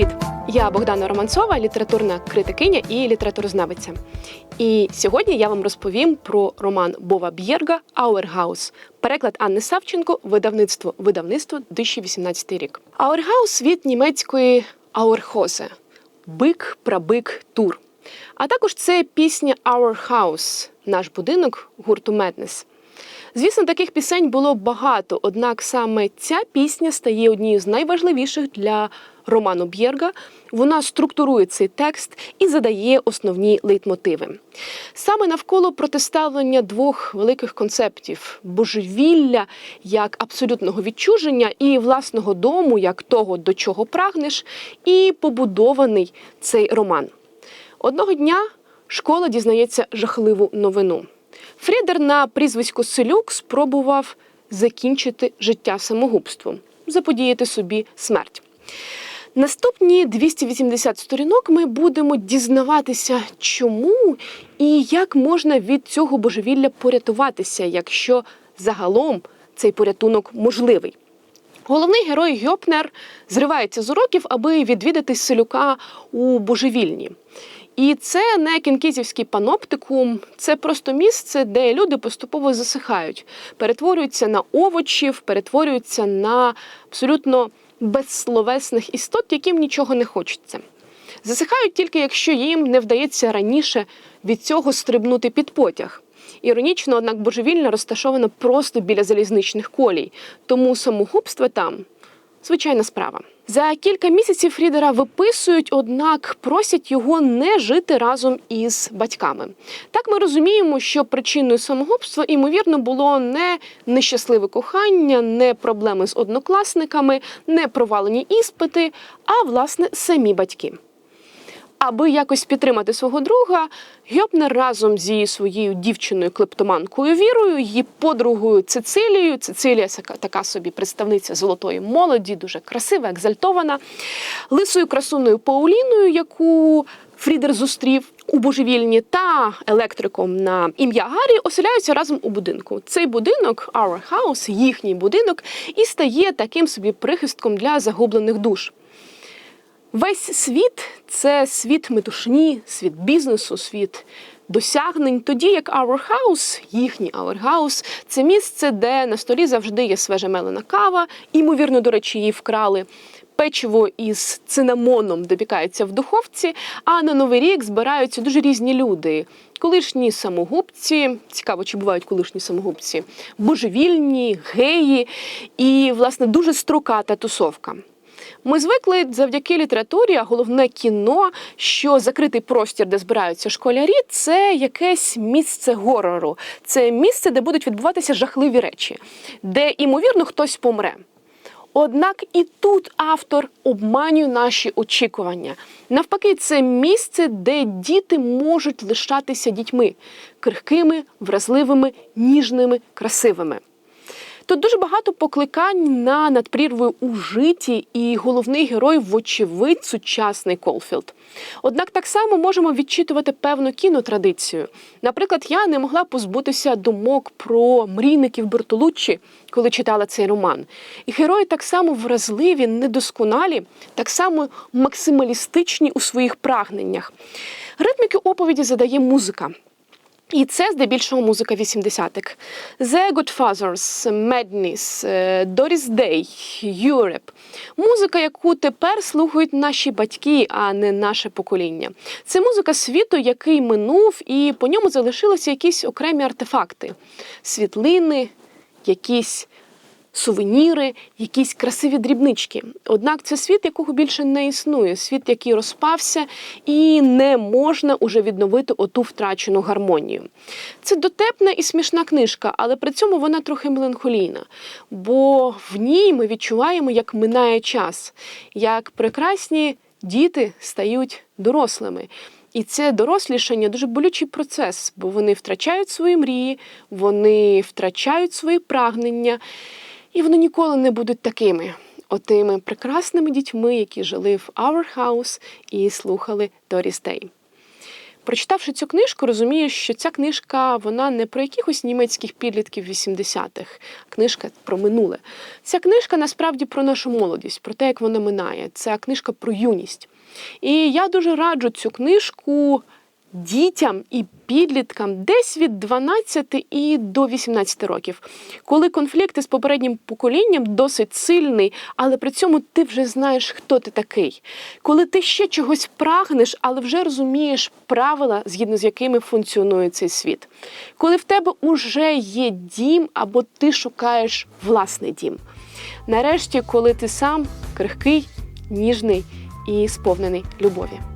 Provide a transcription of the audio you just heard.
Привіт! Я Богдана Романцова, літературна критикиня і літературознавиця. І сьогодні я вам розповім про роман Бова Б'єрга Ауергаус. Переклад Анни Савченко, видавництво видавництво 2018 рік. Ауергаус від німецької Ауерхозе бик, прабик, тур. А також це пісня Our House, наш будинок гурту Madness. Звісно, таких пісень було багато, однак саме ця пісня стає однією з найважливіших для роману Б'єрга. Вона структурує цей текст і задає основні лейтмотиви. Саме навколо протиставлення двох великих концептів божевілля як абсолютного відчуження і власного дому, як того, до чого прагнеш, і побудований цей роман. Одного дня школа дізнається жахливу новину. Фрідер на прізвисько Селюк спробував закінчити життя самогубством, заподіяти собі смерть. Наступні 280 сторінок ми будемо дізнаватися, чому і як можна від цього божевілля порятуватися, якщо загалом цей порятунок можливий. Головний герой Гьопнер зривається з уроків, аби відвідати селюка у божевільні. І це не кінкізівський паноптикум, це просто місце, де люди поступово засихають, перетворюються на овочів, перетворюються на абсолютно безсловесних істот, яким нічого не хочеться. Засихають тільки, якщо їм не вдається раніше від цього стрибнути під потяг. Іронічно, однак божевільна розташована просто біля залізничних колій, тому самогубство там звичайна справа. За кілька місяців Фрідера виписують, однак просять його не жити разом із батьками. Так ми розуміємо, що причиною самогубства ймовірно було не нещасливе кохання, не проблеми з однокласниками, не провалені іспити, а власне самі батьки. Аби якось підтримати свого друга, Гьопнер разом зі своєю дівчиною клептоманкою Вірою, її подругою Цицилією. Цицилія така собі представниця золотої молоді, дуже красива, екзальтована, лисою красуною Пауліною, яку Фрідер зустрів у божевільні, та електриком на ім'я Гаррі оселяються разом у будинку. Цей будинок, Our House, їхній будинок, і стає таким собі прихистком для загублених душ. Весь світ це світ метушні, світ бізнесу, світ досягнень. Тоді як Our House, їхній Our House, це місце, де на столі завжди є свежа мелена кава. Імовірно, до речі, її вкрали. Печиво із цинамоном допікається в духовці, а на новий рік збираються дуже різні люди. Колишні самогубці, цікаво, чи бувають колишні самогубці, божевільні, геї і, власне, дуже строката тусовка. Ми звикли завдяки літературі, а головне кіно, що закритий простір, де збираються школярі, це якесь місце горору, це місце, де будуть відбуватися жахливі речі, де імовірно хтось помре. Однак і тут автор обманює наші очікування. Навпаки, це місце, де діти можуть лишатися дітьми крихкими, вразливими, ніжними, красивими. Тут дуже багато покликань на надпрірвою у житті, і головний герой, вочевидь, сучасний Колфілд. Однак так само можемо відчитувати певну кінотрадицію. Наприклад, я не могла позбутися думок про мрійників Бертолуччі, коли читала цей роман. І герої так само вразливі, недосконалі, так само максималістичні у своїх прагненнях. Ритміки оповіді задає музика. І це здебільшого музика 80-х. The Godfathers, Madness, е, Doris Day, Europe. Музика, яку тепер слухають наші батьки, а не наше покоління. Це музика світу, який минув, і по ньому залишилися якісь окремі артефакти, світлини, якісь сувеніри, якісь красиві дрібнички. Однак це світ, якого більше не існує, світ, який розпався, і не можна уже відновити оту втрачену гармонію. Це дотепна і смішна книжка, але при цьому вона трохи меланхолійна, бо в ній ми відчуваємо, як минає час, як прекрасні діти стають дорослими. І це дорослішання дуже болючий процес, бо вони втрачають свої мрії, вони втрачають свої прагнення. І вони ніколи не будуть такими, отими прекрасними дітьми, які жили в Our House і слухали Doris Day. Прочитавши цю книжку, розумієш, що ця книжка вона не про якихось німецьких підлітків 80-х, книжка про минуле. Ця книжка насправді про нашу молодість, про те, як вона минає. Це книжка про юність. І я дуже раджу цю книжку дітям і підліткам десь від 12 і до 18 років, коли конфлікти з попереднім поколінням досить сильний, але при цьому ти вже знаєш, хто ти такий. Коли ти ще чогось прагнеш, але вже розумієш правила, згідно з якими функціонує цей світ. Коли в тебе уже є дім, або ти шукаєш власний дім. Нарешті, коли ти сам крихкий, ніжний і сповнений любові.